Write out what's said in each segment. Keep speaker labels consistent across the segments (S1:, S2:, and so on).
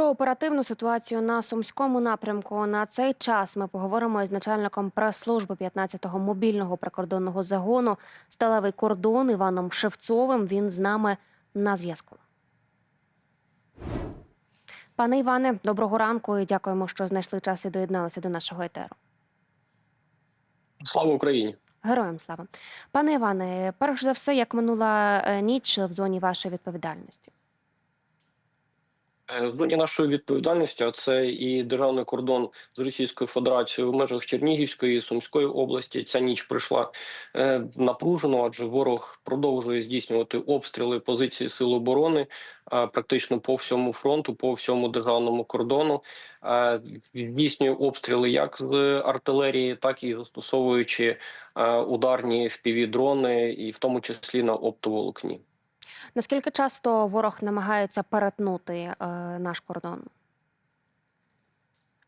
S1: Про оперативну ситуацію на сумському напрямку на цей час ми поговоримо із начальником прес-служби 15-го мобільного прикордонного загону Сталевий кордон Іваном Шевцовим. Він з нами на зв'язку. Пане Іване, доброго ранку і дякуємо, що знайшли час і доєдналися до нашого етеру.
S2: Слава Україні!
S1: Героям слава. Пане Іване, перш за все, як минула е, ніч в зоні вашої відповідальності?
S2: Е, В зоні нашої відповідальності, а це і державний кордон з Російською Федерацією в межах Чернігівської Сумської області. Ця ніч прийшла е, напружено, адже ворог продовжує здійснювати обстріли позиції сил оборони практично по всьому фронту, по всьому державному кордону. Е, Здійснює обстріли як з артилерії, так і застосовуючи ударні впівдрони, і в тому числі на оптоволокні.
S1: Наскільки часто ворог намагається перетнути е, наш кордон?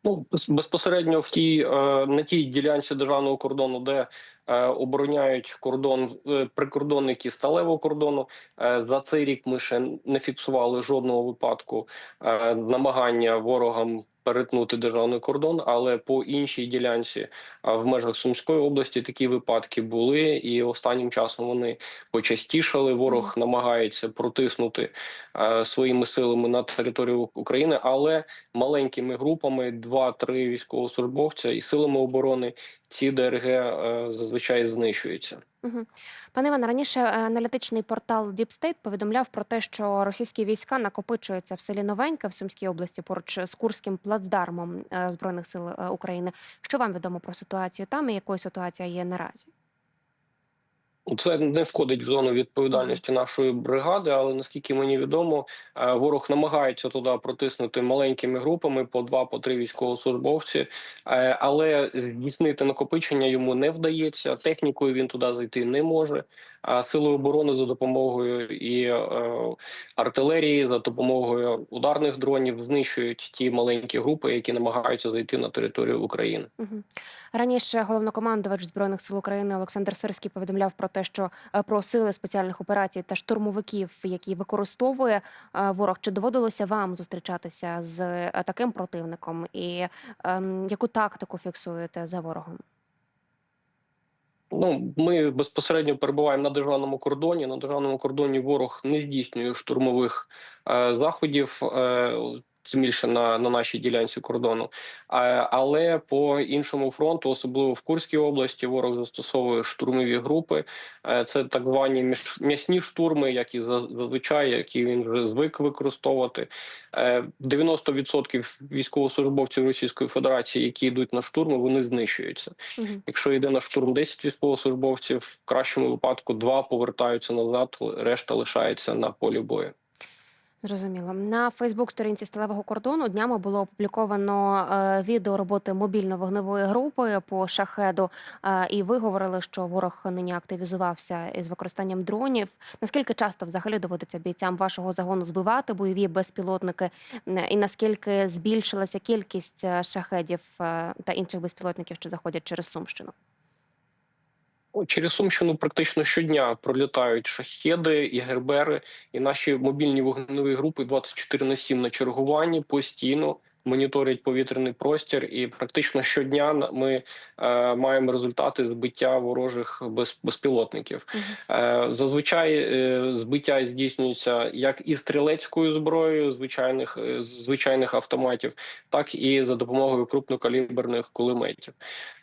S2: Ну, без- безпосередньо в тій е, на тій ділянці державного кордону, де е, обороняють кордон прикордонники сталевого кордону. За цей рік ми ще не фіксували жодного випадку намагання ворогам перетнути державний кордон, але по іншій ділянці в межах Сумської області такі випадки були, і останнім часом вони почастішали. Ворог намагається протиснути е, своїми силами на територію України, але маленькими групами, два-три військовослужбовця і силами оборони ці ДРГ е, зазвичай знищуються.
S1: Угу. Пане Іване, раніше е, аналітичний портал Deep State повідомляв про те, що російські війська накопичуються в селі Новеньке в Сумській області поруч з Курським плацдармом е, Збройних сил е, України. Що вам відомо про ситуацію там і якою ситуація є наразі?
S2: Це не входить в зону відповідальності нашої бригади, але наскільки мені відомо, е, ворог намагається туди протиснути маленькими групами по два, по три військовослужбовці, Е, але здійснити накопичення йому не вдається. Технікою він туди зайти не може. Сили оборони за допомогою і е, артилерії, за допомогою ударних дронів знищують ті маленькі групи, які намагаються зайти на територію України.
S1: Раніше головнокомандувач збройних сил України Олександр Сирський повідомляв про те, що е, про сили спеціальних операцій та штурмовиків, які використовує е, ворог. Чи доводилося вам зустрічатися з е, таким противником, і ем, яку тактику фіксуєте за ворогом?
S2: Ну, ми безпосередньо перебуваємо на державному кордоні. На державному кордоні ворог не здійснює штурмових е, заходів. Е, тим більше на, на нашій ділянці кордону, а, але по іншому фронту, особливо в Курській області, ворог застосовує штурмові групи. Е, це так звані м'ясні штурми, які зазвичай, які він вже звик використовувати. Е, 90% військовослужбовців Російської Федерації, які йдуть на штурми, вони знищуються.
S1: Угу.
S2: Якщо йде на штурм 10 військовослужбовців, в кращому випадку два повертаються назад, решта лишається на полі бою.
S1: Зрозуміло. На Фейсбук-сторінці сталевого кордону днями було опубліковано е, відео роботи мобільно-вогневої групи по шахеду. Е, і ви говорили, що ворог нині активізувався із використанням дронів. Наскільки часто взагалі доводиться бійцям вашого загону збивати бойові безпілотники? І наскільки збільшилася кількість е, шахедів та інших безпілотників, що заходять через Сумщину?
S2: Ну, Через Сумщину практично щодня пролітають шахеди і гербери, і наші мобільні вогневі групи 24 на 7 на чергуванні постійно моніторять повітряний простір, і практично щодня ми е, маємо результати збиття ворожих без, безпілотників. Е, Зазвичай е, збиття здійснюється як і стрілецькою зброєю звичайних е, звичайних автоматів, так і за допомогою крупнокаліберних кулеметів.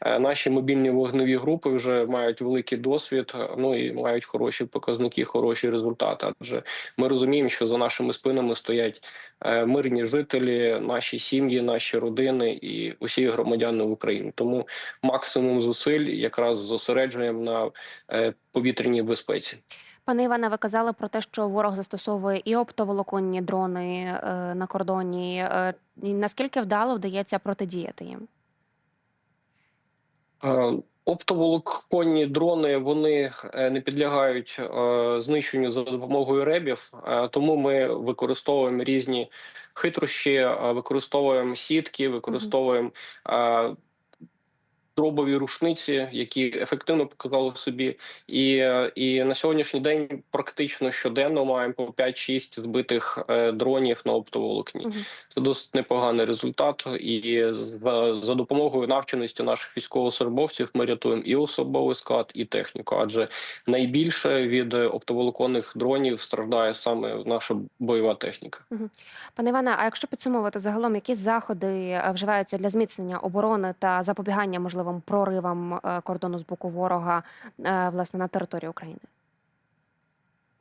S2: Е, Наші мобільні вогневі групи вже мають великий досвід, ну і мають хороші показники, хороші результати. Адже ми розуміємо, що за нашими спинами стоять е, мирні жителі, наші сім'ї, наші родини і усі громадяни України. Тому максимум зусиль якраз зосереджуємо на е, повітряній безпеці.
S1: Пане Іване, ви казали про те, що ворог застосовує і оптоволоконні дрони е, на кордоні. Е, наскільки вдало вдається протидіяти їм?
S2: Оптоволоконні дрони вони е, не підлягають е, знищенню за допомогою ребів, е, тому ми використовуємо різні хитрощі, використовуємо сітки, використовуємо дробові рушниці, які ефективно показали собі, і, е, і на сьогоднішній день практично щоденно маємо по 5-6 збитих е, дронів на оптоволокні.
S1: Мгм.
S2: Це досить непоганий результат. І за, за допомогою навченості наших військовослужбовців ми рятуємо і особовий склад, і техніку. Адже найбільше від е, оптоволоконних дронів страждає саме наша бойова техніка.
S1: Пане Іване, а якщо підсумовувати загалом, які заходи вживаються для зміцнення оборони та запобігання можливим проривам е, кордону з боку ворога е, власне на території України?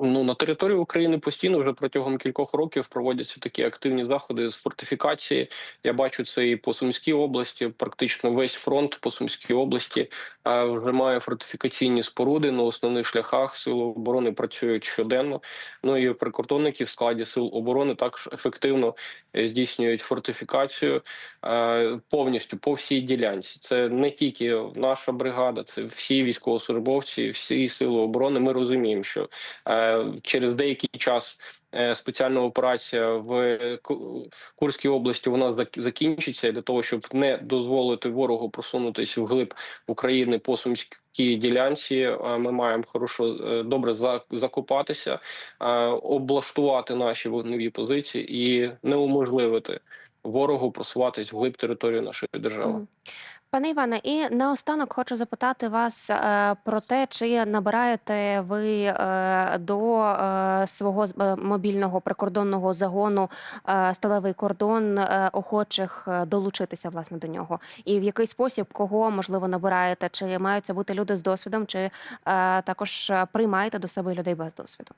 S2: Ну на території України постійно вже протягом кількох років проводяться такі активні заходи з фортифікації. Я бачу це і по Сумській області. Практично весь фронт по Сумській області е, вже має фортифікаційні споруди на основних шляхах. Сили оборони працюють щоденно. Ну і прикордонники в складі сил оборони також ефективно е, здійснюють фортифікацію е, повністю по всій ділянці. Це не тільки наша бригада, це всі військовослужбовці, всі сили оборони. Ми розуміємо, що через деякий час е, спеціальна операція в Курській області вона зак- закінчиться для того, щоб не дозволити ворогу просунутися вглиб України по сумській ділянці. е, Ми маємо хорошо е, добре закопатися, облаштувати наші вогневі позиції і неуможливити ворогу просуватись вглиб території нашої держави.
S1: Пане Іване, і наостанок хочу запитати вас е, про те, чи набираєте ви е, до е, свого мобільного прикордонного загону сталевий кордон охочих долучитися власне до нього, і в який спосіб кого можливо набираєте? Чи мають це бути люди з досвідом, чи також приймаєте до себе людей без досвіду?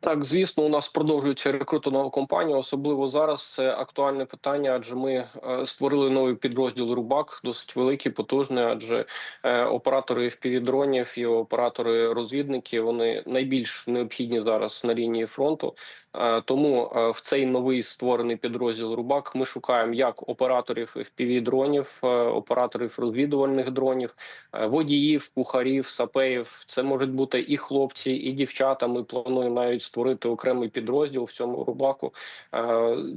S2: Так, звісно, у нас продовжується рекрутингова кампанія. Особливо зараз це актуальне питання, адже ми е, створили новий підрозділ Рубак, досить великий, потужний. Адже е, оператори FPV-дронів і оператори розвідники вони найбільш необхідні зараз на лінії фронту. Е, Тому в цей новий створений підрозділ Рубак ми шукаємо як операторів FPV-дронів, операторів розвідувальних дронів, водіїв, кухарів, сапеїв. Це можуть бути і хлопці, і дівчата. Ми плануємо навіть створити окремий підрозділ в цьому рубаку,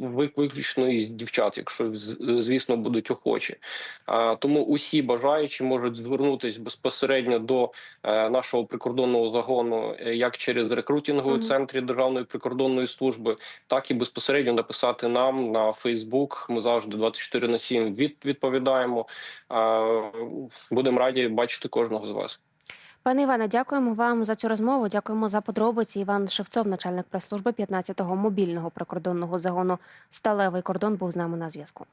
S2: виключно із дівчат, якщо звісно будуть охочі. Тому усі бажаючі можуть звернутися безпосередньо до е, нашого прикордонного загону, е, як через рекрутинговий
S1: Мгм.
S2: центрі Державної прикордонної служби, так і безпосередньо написати нам на Фейсбук. Ми завжди 24 на 7 від, відповідаємо. Будемо раді бачити кожного з вас.
S1: Пане Іване, дякуємо вам за цю розмову. Дякуємо за подробиці. Іван Шевцов, начальник прес-служби 15-го мобільного прикордонного загону Сталевий кордон, був з нами на зв'язку.